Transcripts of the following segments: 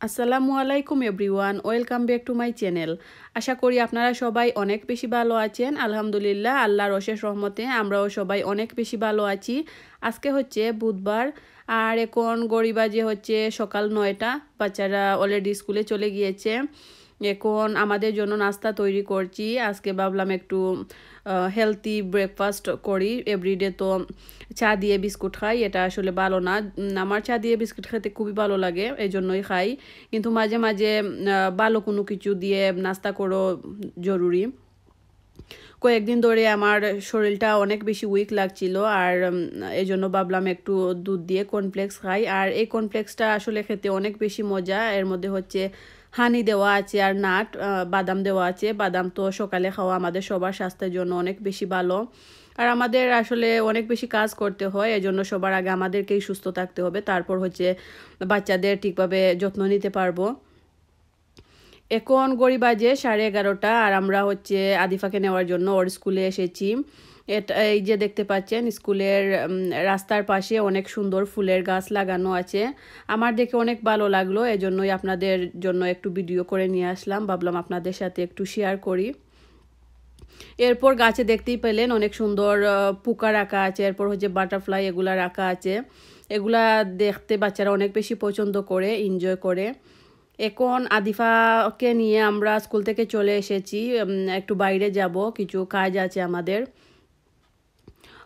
আসসালামু আলাইকুম everyone, welcome back to my channel. আশা করি আপনারা সবাই অনেক বেশি ভালো আছেন। আলহামদুলিল্লাহ, আল্লাহর অশেষ রহমতে আমরাও সবাই অনেক বেশি ভালো আছি। আজকে হচ্ছে বুধবার, আর এখন গরিবাজে হচ্ছে সকাল নয়টা, বাচ্চারা অলরেডি স্কুলে চলে গিয়েছে। এখন আমাদের জন্য নাস্তা তৈরি করছি। আজকে ভাবলাম একটু হেলদি ব্রেকফাস্ট করি। এভরিডে তো চা দিয়ে বিস্কুট খাই, এটা আসলে ভালো না। আমার চা দিয়ে বিস্কুট খেতে খুবই ভালো লাগে এই জন্যই খাই। কিন্তু মাঝে মাঝে ভালো কোনো কিছু দিয়ে নাস্তা করো জরুরি। কয়েকদিন ধরে আমার শরীরটা অনেক বেশি উইক লাগছিল, আর এই জন্য ভাবলাম একটু দুধ দিয়ে কর্নফ্লেক্স খাই। আর এই কর্নফ্লেক্সটা আসলে খেতে অনেক বেশি মজা। এর মধ্যে হচ্ছে হানি দেওয়া আছে আর নাট বাদাম দেওয়া আছে। বাদাম তো সকালে খাওয়া আমাদের সবার স্বাস্থ্যের জন্য অনেক বেশি ভালো। আর আমাদের আসলে অনেক বেশি কাজ করতে হয়, এজন্য সবার আগে আমাদেরকেই সুস্থ থাকতে হবে। তারপর হচ্ছে বাচ্চাদের ঠিকভাবে যত্ন নিতে পারব। এখন গড়ি বাজে সাড়ে এগারোটা, আর আমরা হচ্ছে আদিফাকে নেওয়ার জন্য ওর স্কুলে এসেছি। এটা, এই যে দেখতে পাচ্ছেন, স্কুলের রাস্তার পাশে অনেক সুন্দর ফুলের গাছ লাগানো আছে। আমার দেখে অনেক ভালো লাগল, এজন্যই আপনাদের জন্য একটু ভিডিও করে নিয়ে আসলাম। ভাবলাম আপনাদের সাথে একটু শেয়ার করি। এরপর গাছে দেখতেই পেলেন, অনেক সুন্দর পোকা রাখা আছে। এরপর হচ্ছে বাটারফ্লাই এগুলা রাখা আছে। এগুলা দেখতে বাচ্চারা অনেক বেশি পছন্দ করে এনজয় করে। এখন আদিফাকে নিয়ে আমরা স্কুল থেকে চলে এসেছি একটু বাইরে যাব, কিছু কাজ আছে আমাদের।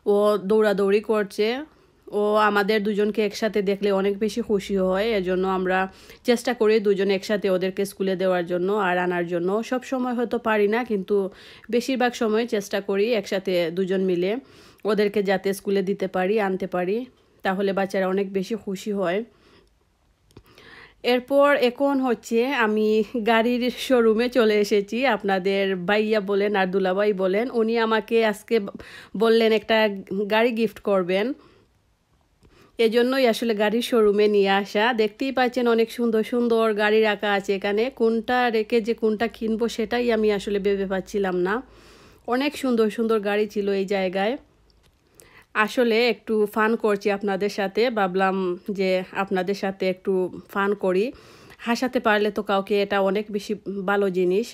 ও দৌড়াদৌড়ি করছে। ও আমাদের দুজনকে একসাথে দেখলে অনেক বেশি খুশি হয়। এজন্য আমরা চেষ্টা করি দুজন একসাথে ওদেরকে স্কুলে দেওয়ার জন্য আর আনার জন্য। সব সময় হয়তো পারি না, কিন্তু বেশিরভাগ সময় চেষ্টা করি একসাথে দুজন মিলে ওদেরকে যাতে স্কুলে দিতে পারি, আনতে পারি। তাহলে বাচ্চারা অনেক বেশি খুশি হয়। এরপর এখন হচ্ছে আমি গাড়ির শোরুমে চলে এসেছি। আপনাদের ভাইয়া বলেন আর দুলাভাই বলেন, উনি আমাকে আজকে বললেন একটা গাড়ি গিফট করবেন। এজন্যই আসলে গাড়ির শোরুমে নিয়ে আসা। দেখতেই পাচ্ছেন অনেক সুন্দর সুন্দর গাড়ি রাখা আছে এখানে। কোনটা রেখে যে কোনটা কিনবো সেটাই আমি আসলে ভেবে পাচ্ছিলাম না। অনেক সুন্দর সুন্দর গাড়ি ছিল এই জায়গায়। আসলে একটু ফান করছি আপনাদের সাথে। ভাবলাম যে আপনাদের সাথে একটু ফান করি। হাসাতে পারলে তো কাউকে এটা অনেক বেশি ভালো জিনিস।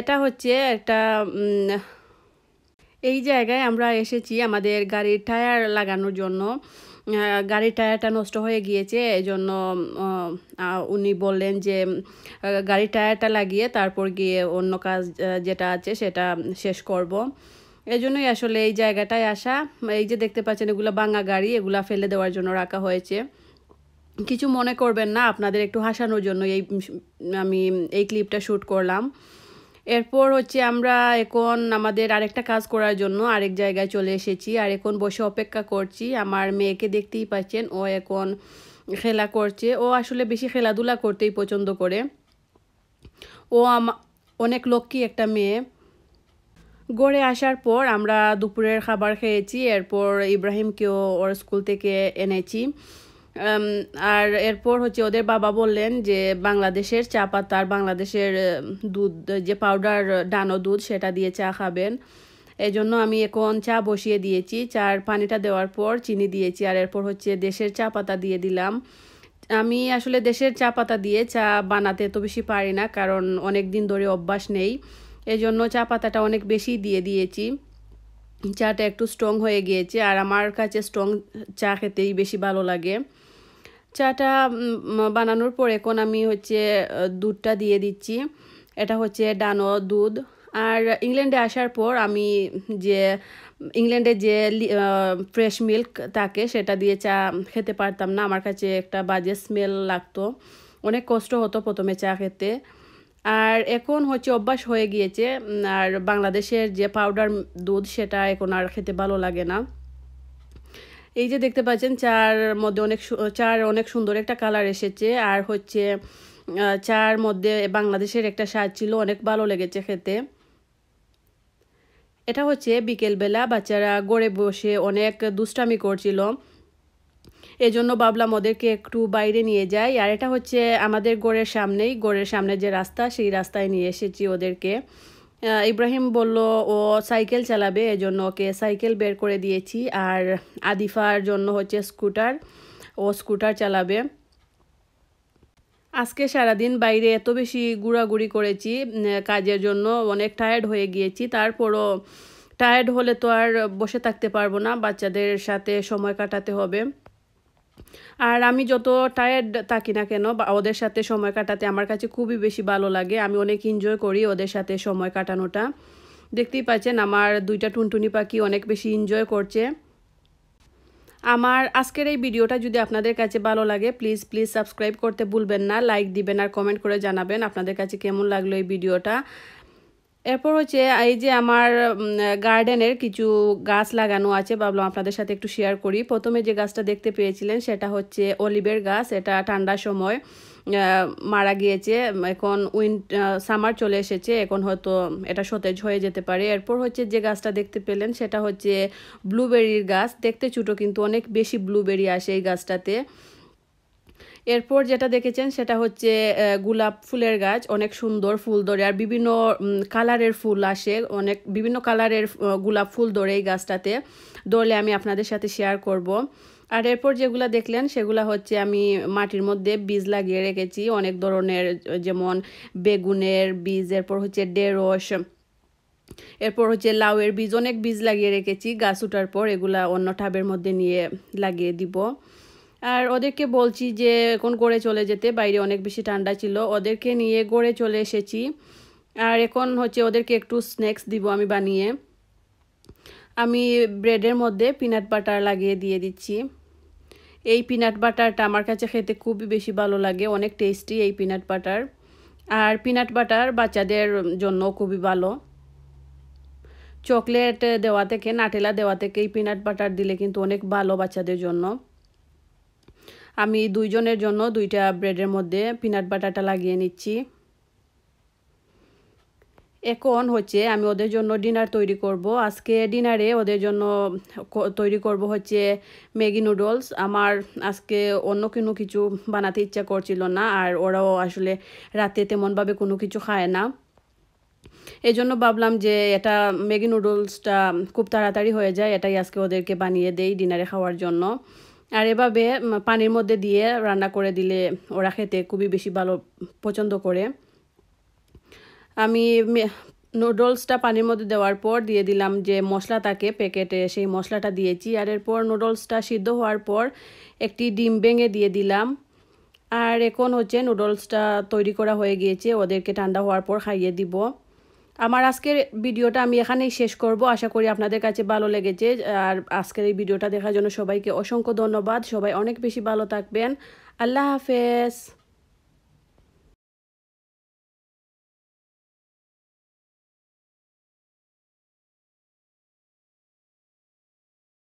এটা হচ্ছে একটা এই জায়গায় আমরা এসেছি আমাদের গাড়ির টায়ার লাগানোর জন্য। গাড়ির টায়ারটা নষ্ট হয়ে গিয়েছে এই জন্য উনি বললেন যে গাড়ির টায়ারটা লাগিয়ে তারপর গিয়ে অন্য কাজ যেটা আছে সেটা শেষ করব। এই জন্যই আসলে এই জায়গাটায় আসা। এই যে দেখতে পাচ্ছেন, এগুলো বাঙা গাড়ি, এগুলা ফেলে দেওয়ার জন্য রাখা হয়েছে। কিছু মনে করবেন না, আপনাদের একটু হাসানোর জন্য এই আমি এই ক্লিপটা শ্যুট করলাম। এরপর হচ্ছে আমরা এখন আমাদের আরেকটা কাজ করার জন্য আরেক জায়গায় চলে এসেছি আর এখন বসে অপেক্ষা করছি। আমার মেয়েকে দেখতেই পাচ্ছেন, ও এখন খেলা করছে। ও আসলে বেশি খেলাধুলা করতেই পছন্দ করে। ও অনেক লক্ষ্মী একটা মেয়ে। গড়ে আসার পর আমরা দুপুরের খাবার খেয়েছি, এরপর ইব্রাহিমকেও ওর স্কুল থেকে এনেছি। আর এরপর হচ্ছে ওদের বাবা বললেন যে বাংলাদেশের চা পাতার, বাংলাদেশের দুধ, যে পাউডার ডানো দুধ সেটা দিয়ে চা খাবেন। এই জন্য আমি এখন চা বসিয়ে দিয়েছি। চার পানিটা দেওয়ার পর চিনি দিয়েছি, আর এরপর হচ্ছে দেশের চা পাতা দিয়ে দিলাম। আমি আসলে দেশের চা পাতা দিয়ে চা বানাতে তো বেশি পারি না, কারণ অনেক দিন ধরে অভ্যাস নেই। এই জন্য চা পাতাটা অনেক বেশি দিয়ে দিয়েছি। চাটা একটু স্ট্রং হয়ে গিয়েছে আর আমার কাছে স্ট্রং চা খেতেই বেশি ভালো লাগে। চাটা বানানোর পর এখন আমি হচ্ছে দুধটা দিয়ে দিচ্ছি। এটা হচ্ছে ডানো দুধ। আর ইংল্যান্ডে আসার পর আমি যে, ইংল্যান্ডে যে ফ্রেশ মিল্ক থাকে সেটা দিয়ে চা খেতে পারতাম না। আমার কাছে একটা বাজে স্মেল লাগতো। অনেক কষ্ট হতো প্রথমে চা খেতে। আর এখন হচ্ছে অভ্যাস হয়ে গিয়েছে আর বাংলাদেশের যে পাউডার দুধ সেটা এখন আর খেতে ভালো লাগে না। এই যে দেখতে পাচ্ছেন, চার মধ্যে অনেক চার অনেক সুন্দর একটা কালার এসেছে। আর হচ্ছে চার মধ্যে বাংলাদেশের একটা স্বাদ ছিল, অনেক ভালো লেগেছে খেতে। এটা হচ্ছে বিকেলবেলা বাচ্চারা গড়ে বসে অনেক দুষ্টামি করছিল। এই জন্য ভাবলাম ওদেরকে একটু বাইরে নিয়ে যাই। আর এটা হচ্ছে আমাদের গড়ের সামনেই, গড়ের সামনে যে রাস্তা, সেই রাস্তায় নিয়ে এসেছি ওদেরকে। ইব্রাহিম বলল, ও সাইকেল চালাবে, এজন্য ওকে সাইকেল বের করে দিয়েছি। আর আদিফার জন্য হচ্ছে স্কুটার, ও স্কুটার চালাবে। আজকে সারাদিন বাইরে এত বেশি ঘোরাঘুরি করেছি কাজের জন্য অনেক টায়ার্ড হয়ে গিয়েছি। তারপরও টায়ার্ড হলে তো আর বসে থাকতে পারব না, বাচ্চাদের সাথে সময় কাটাতে হবে। আর আমি যত টায়ার্ড থাকি না কেন, বা ওদের সাথে সময় কাটাতে আমার কাছে খুবই বেশি ভালো লাগে। আমি অনেক এনজয় করি ওদের সাথে সময় কাটানোটা। দেখতেই পাচ্ছেন আমার দুইটা টুনটুনি পাখি অনেক বেশি এনজয় করছে। আমার আজকের এই ভিডিওটা যদি আপনাদের কাছে ভালো লাগে প্লিজ প্লিজ সাবস্ক্রাইব করতে ভুলবেন না লাইক দিবেন আর কমেন্ট করে জানাবেন আপনাদের কাছে কেমন লাগল এই ভিডিওটা এরপর হচ্ছে এই যে আমার গার্ডেনের কিছু গাছ লাগানো আছে, ভাবলাম আপনাদের সাথে একটু শেয়ার করি। প্রথমে যে গাছটা দেখতে পেয়েছিলেন, সেটা হচ্ছে অলিভের গাছ। এটা ঠান্ডার সময় মারা গিয়েছে। এখন উইন সামার চলে এসেছে। এখন হয়তো এটা সতেজ হয়ে যেতে পারে। এরপর হচ্ছে যে গাছটা দেখতে পেলেন, সেটা হচ্ছে ব্লুবেরির গাছ। দেখতে ছোটো, কিন্তু অনেক বেশি ব্লুবেরি আসে এই গাছটাতে। এরপর যেটা দেখেছেন সেটা হচ্ছে গোলাপ ফুলের গাছ, অনেক সুন্দর ফুল ধরে। আর বিভিন্ন কালারের ফুল আসে, অনেক বিভিন্ন কালারের গোলাপ ফুল ধরে এই গাছটাতে। ধরলে আমি আপনাদের সাথে শেয়ার করব। আর এরপর যেগুলা দেখলেন, সেগুলা হচ্ছে আমি মাটির মধ্যে বীজ লাগিয়ে রেখেছি। অনেক ধরনের, যেমন বেগুনের বীজ, এরপর হচ্ছে ডেরস এরপর হচ্ছে লাউয়ের বীজ, অনেক বীজ লাগিয়ে রেখেছি। গাছ উঠার পর এগুলা অন্য টাবের মধ্যে নিয়ে লাগিয়ে দিব। আর ওদেরকে বলছি যে এখন গড়ে চলে যেতে? বাইরে অনেক বেশি ঠান্ডা ছিল। ওদেরকে নিয়ে গড়ে চলে এসেছি। আর এখন হচ্ছে ওদেরকে একটু স্ন্যাক্স দিব আমি বানিয়ে। আমি ব্রেডের মধ্যে পিনাট বাটার লাগিয়ে দিয়ে দিচ্ছি। এই পিনাট বাটারটা আমার কাছে খেতে খুবই বেশি ভালো লাগে। অনেক টেস্টি এই পিনাট বাটার আর পিনাট বাটার বাচ্চাদের জন্য খুবই ভালো। চকলেট দেওয়া থেকে, নাটেলা দেওয়া থেকে এই পিনাট বাটার দিলে কিন্তু অনেক ভালো বাচ্চাদের জন্য। আমি দুইজনের জন্য দুইটা ব্রেডের মধ্যে পিনাট বাটারটা লাগিয়ে নিচ্ছি। এখন হচ্ছে আমি ওদের জন্য ডিনার তৈরি করব। আজকে ডিনারে ওদের জন্য তৈরি করব হচ্ছে ম্যাগি নুডলস আমার আজকে অন্য কোনো কিছু বানাতে ইচ্ছা করছিল না, আর ওরাও আসলে রাতে তেমনভাবে কোনো কিছু খায় না। এই জন্য ভাবলাম যে এটা ম্যাগি নুডলসটা খুব তাড়াতাড়ি হয়ে যায়, এটাই আজকে ওদেরকে বানিয়ে দেই ডিনারে খাওয়ার জন্য। আর এভাবে পানির মধ্যে দিয়ে রান্না করে দিলে ওরা খেতে খুবই বেশি ভালো পছন্দ করে। আমি নুডলসটা পানির মধ্যে দেওয়ার পর দিয়ে দিলাম যে মশলা থাকে প্যাকেটে, সেই মশলাটা দিয়েছি। আর এরপর নুডলসটা সিদ্ধ হওয়ার পর একটি ডিম ভেঙে দিয়ে দিলাম। আর এখন হচ্ছে নুডলসটা তৈরি করা হয়ে গিয়েছে, ওদেরকে ঠান্ডা হওয়ার পর খাইয়ে দিব। আমার আজকের ভিডিওটা আমি এখানেই শেষ করব। আশা করি আপনাদের কাছে ভালো লেগেছে। আর আজকের এই ভিডিওটা দেখার জন্য সবাইকে অসংখ্য ধন্যবাদ। সবাই অনেক বেশি ভালো থাকবেন। আল্লাহ হাফেজ।